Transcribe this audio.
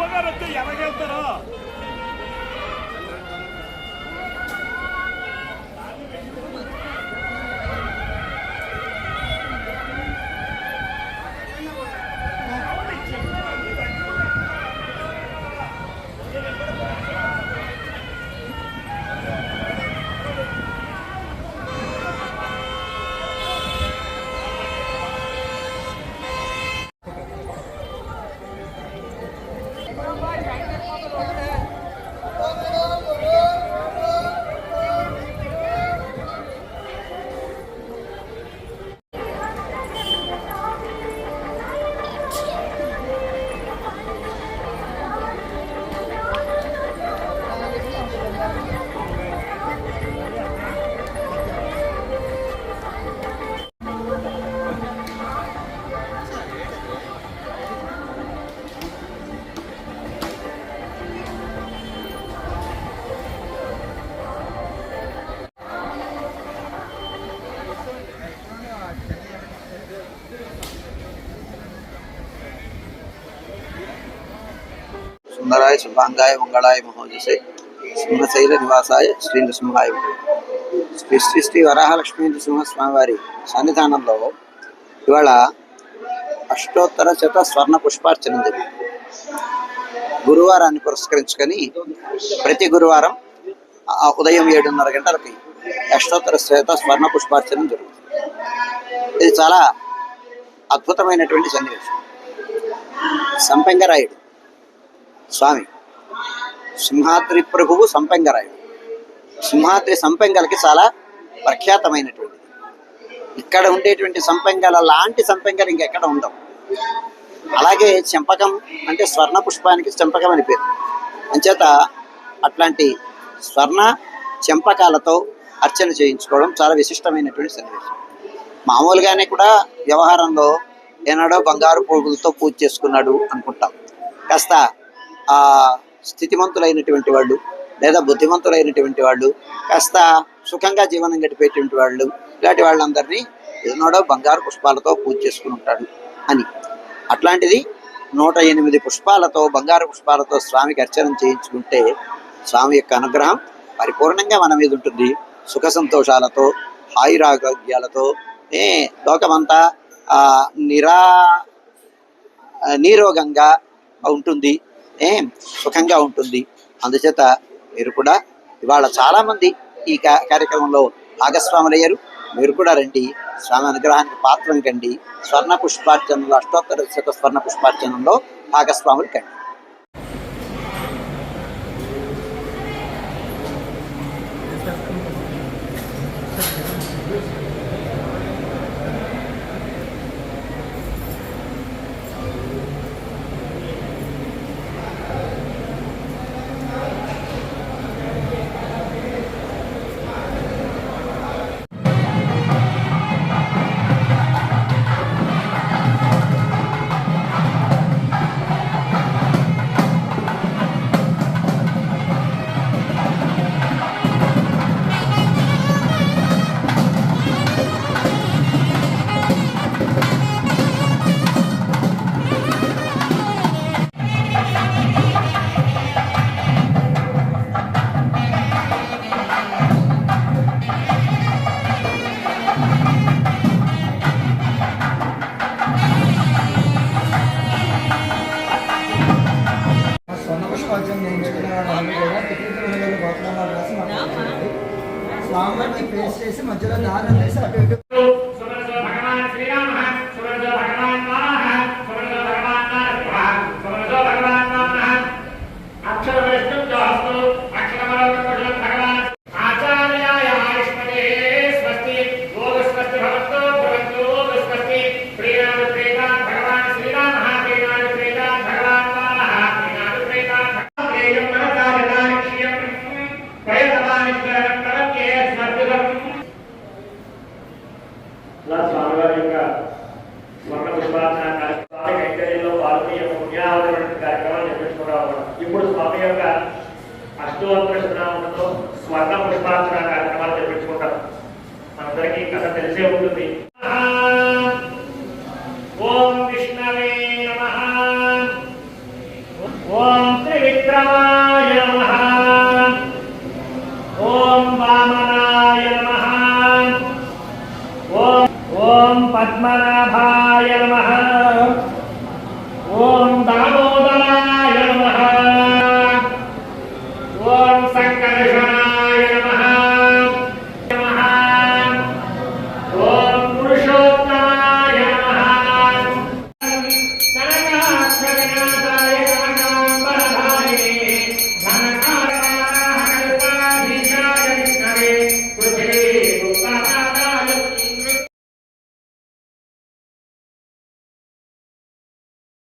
అమ్మగారు వస్తే ఎలాగెళ్తారో సుందరాయ శుభాంగాయ మంగళాయ మహోజసే సింహశైల నివాసాయ శ్రీ నృసింహాయ శ్రీ శ్రీ శ్రీ వరాహలక్ష్మీ నృసింహస్వామివారి సన్నిధానంలో ఇవాళ అష్టోత్తర శత స్వర్ణ పుష్పార్చన జరిగింది. గురువారాన్ని పురస్కరించుకొని ప్రతి గురువారం ఉదయం ఏడున్నర గంటలకి అష్టోత్తర శ్వేత స్వర్ణ పుష్పార్చన జరుగుతుంది. ఇది చాలా అద్భుతమైనటువంటి సన్నివేశం. సంపెంగరాయుడు స్వామి సింహాద్రి ప్రభువు సంపెంగరాయుడు సింహాద్రి సంపెంగలకి చాలా ప్రఖ్యాతమైనటువంటిది. ఇక్కడ ఉండేటువంటి సంపెంగల లాంటి సంపెంగలు ఇంకెక్కడ ఉండవు. అలాగే చెంపకం అంటే స్వర్ణ పుష్పానికి చెంపకం అని పేరు. అంచేత అట్లాంటి స్వర్ణ చెంపకాలతో అర్చన చేయించుకోవడం చాలా విశిష్టమైనటువంటి సన్నివేశం. మామూలుగానే కూడా వ్యవహారంలో ఏనాడో బంగారు పురుగులతో పూజ చేసుకున్నాడు అనుకుంటాం. కాస్త ఆ స్థితిమంతులైనటువంటి వాళ్ళు లేదా బుద్ధిమంతులైనటువంటి వాళ్ళు కాస్త సుఖంగా జీవనం గడిపేటువంటి వాళ్ళు ఇలాంటి వాళ్ళందరినీ ఏనాడో బంగారు పుష్పాలతో పూజ చేసుకుని ఉంటాడు అని. అట్లాంటిది నూట ఎనిమిది పుష్పాలతో బంగారు పుష్పాలతో స్వామికి అర్చన చేయించుకుంటే స్వామి యొక్క అనుగ్రహం పరిపూర్ణంగా మన మీద ఉంటుంది. సుఖ సంతోషాలతో హాయిరారోగ్యాలతో ఏ లోకమంతా నిరా నీరోగంగా ఉంటుంది. ఏ సుఖంగా ఉంటుంది. అందుచేత మీరు కూడా ఇవాళ చాలామంది ఈ కార్యక్రమంలో భాగస్వాములయ్యారు. మీరు కూడా రండి స్వామి అనుగ్రహానికి పాత్రం కండి. స్వర్ణ పుష్పార్చనలో అష్టోత్తర శత స్వర్ణ పుష్పార్చనంలో భాగస్వాములు కండి. స్వామివారికి ఫేస్ చేసి మధ్యలో దారం వేసి అటు ఇటు భగవాన్ శ్రీరామ. అలా స్వామివారి యొక్క స్వర్ణ పుష్పార్చన స్వామి కైంకర్యంలో పాల్గొని పుణ్యావతరణ కార్యక్రమాలు నిర్వహించుకుంటాం ఇప్పుడు స్వామి యొక్క అష్టోత్తర శతనామంతో స్వర్ణ పుష్పార్చన కార్యక్రమాలు నిర్వహించుకుంటాం. మనందరికీ కథ తెలిసే ఉంటుంది. ఓం విష్ణవే నమ. ఓం పద్మనాభాయ నమ